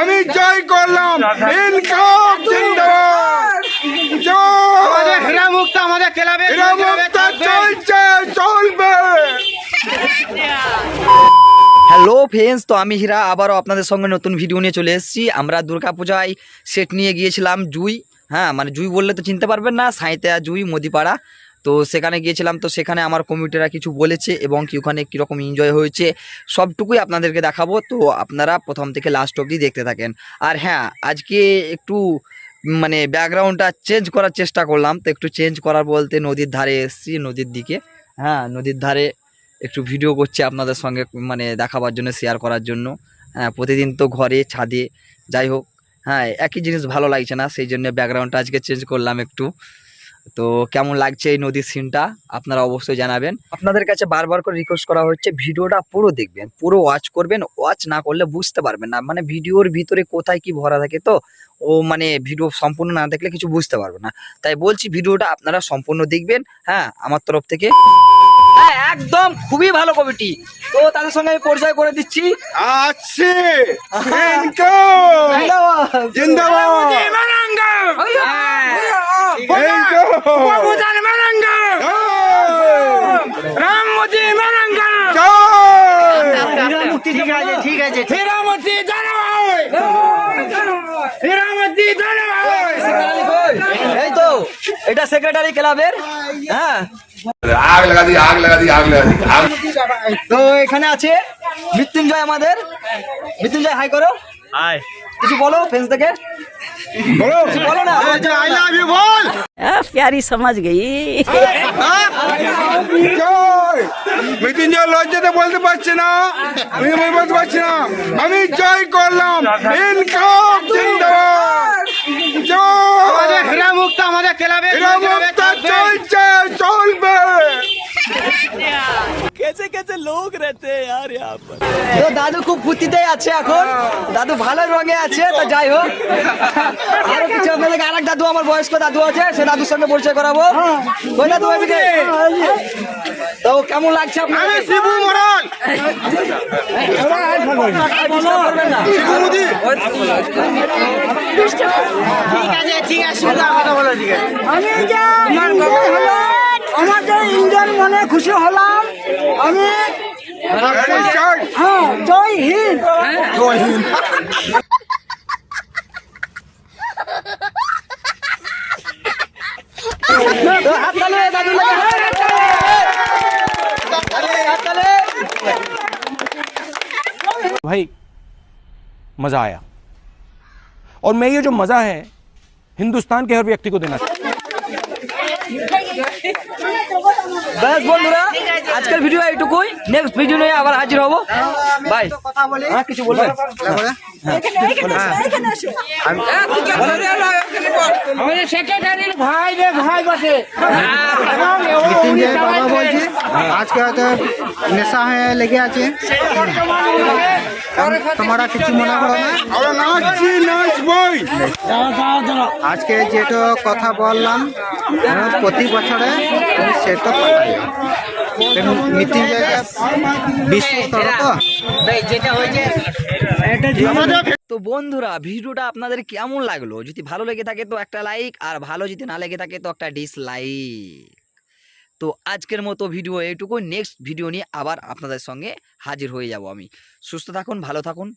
আমি জয় করলাম। ইনকাম জিন্দাবাদ। জয়। হীরা মুক্ত আমাদের ক্লাবে এরা মুক্ত চলছে চলবে। হ্যালো ফ্রেন্ডস তো আমি হীরা আবারও আপনাদের সঙ্গে নতুন ভিডিও নিয়ে চলে এসেছি। আমরা দুর্গাপূজায় সেট নিয়ে গিয়েছিলাম জুই। হ্যাঁ মানে জুই বললে তো চিনতে পারবেন না সাঁইতে জুই মদিপাড়া। তো সেখানে গিয়েছিলাম, তো সেখানে আমার কমিটিরা কিছু বলেছে এবং কি ওখানে কীরকম এনজয় হয়েছে, সবটুকুই আপনাদেরকে দেখাবো। তো আপনারা প্রথম থেকে লাস্ট অবধি দেখতে থাকেন। আর হ্যাঁ আজকে একটু মানে ব্যাকগ্রাউন্ডটা চেঞ্জ করার চেষ্টা করলাম। তো একটু চেঞ্জ করার বলতে নদীর ধারে এসেছি, নদীর দিকে। হ্যাঁ নদীর ধারে একটু ভিডিও করছি আপনাদের সঙ্গে মানে দেখাবার জন্য শেয়ার করার জন্য। হ্যাঁ প্রতিদিন তো ঘরে, ছাদে, যাই হোক। হ্যাঁ একই জিনিস ভালো লাগছে না, সেই জন্য ব্যাকগ্রাউন্ডটা আজকে চেঞ্জ করলাম একটু। তো কেমন লাগছে এই নদীর সিনটা আপনারা অবশ্যই জানাবেন। আপনাদের কাছে বারবার করে রিকোয়েস্ট করা হচ্ছে ভিডিওটা পুরো দেখবেন পুরো ওয়াচ করবেন ওয়াচ না করলে বুঝতে পারবেন না। মানে ভিডিওর ভিতরে কোথায় কি ভরা থাকে তো ও মানে ভিডিও সম্পূর্ণ না দেখলে কিছু বুঝতে পারবে না। তাই বলছি ভিডিওটা আপনারা সম্পূর্ণ দেখবেন হ্যাঁ আমার তরফ থেকে। হ্যাঁ একদম খুবই ভালো কমিটি তো তাদের সঙ্গে আমি পরিচয় করে দিচ্ছি। আছে ইনকাম জিন্দাবাদ ప్రభుజాని রামমতি ঠিক আছে ঠিক আছে এই তো এটা সেক্রেটারি ক্লাবের হ্যাঁ। তো এখানে আছে মৃত্যুঞ্জয় আমাদের। মৃত্যুঞ্জয় হাই করো। প্যারি সমাজ গই। হ্যাঁ? মৃত্যুঞ্জয় লজ্জাতে বলতে পারছি না। আমি বলতে পারছি না। আমি জয় করলাম। তো দাদু খুব ফুর্তিতে আছে এখন দাদু ভালো রঙে আছে তো যাই হোক আরও কিছু আপনাদের আরেক দাদু আমার বয়স্ক দাদু আছে সে দাদুর সঙ্গে পরিচয় করাবো ওই দাদু তো কেমন লাগছে আপনার আমি শিবু মরাল মুদি ঠিক আছে ঠিক আছে শুধু কথা বলো ঠিক আছে যে ইন্ডিয়ান মনে খুশি হলাম আমি জয় হ্যাঁ জয় হিন্দ জয় হিন্দ তো হাত তালে দাদু লাগে হাত তালে भाई मज़ा आया और मैं ये जो मज़ा है हिंदुस्तान के हर व्यक्ति को देना चाहता हूं। ব্যাস বন্ধুরা আজকের ভিডিও এইটুকুই। নেক্সট ভিডিও নিয়ে আবার হাজির হব। বাই কথা বলি হ্যাঁ। কিছু বলবেন আমাদের সেক্রেটারির ভাই রে ভাই বসে। মৃত্যুঞ্জয় বাবা বলছি আজকে হয়তো নেশা হয়ে লেগে আছে। তোমরা কিছু মনে করো না। আজকে যেটা কথা বললাম প্রতি বছরে তুমি সেটা করো তো যেটা হয়েছে তো বন্ধুরা ভিডিওটা আপনাদের কেমন লাগল? যদি ভালো লেগে থাকে তো একটা লাইক আর ভালো যদি না লেগে থাকে তো একটা ডিসলাইক তো আজকের মতো ভিডিও এইটুকু নেক্সট ভিডিও নিয়ে আবার আপনাদের সঙ্গে হাজির হয়ে যাব আমি। সুস্থ থাকুন ভালো থাকুন।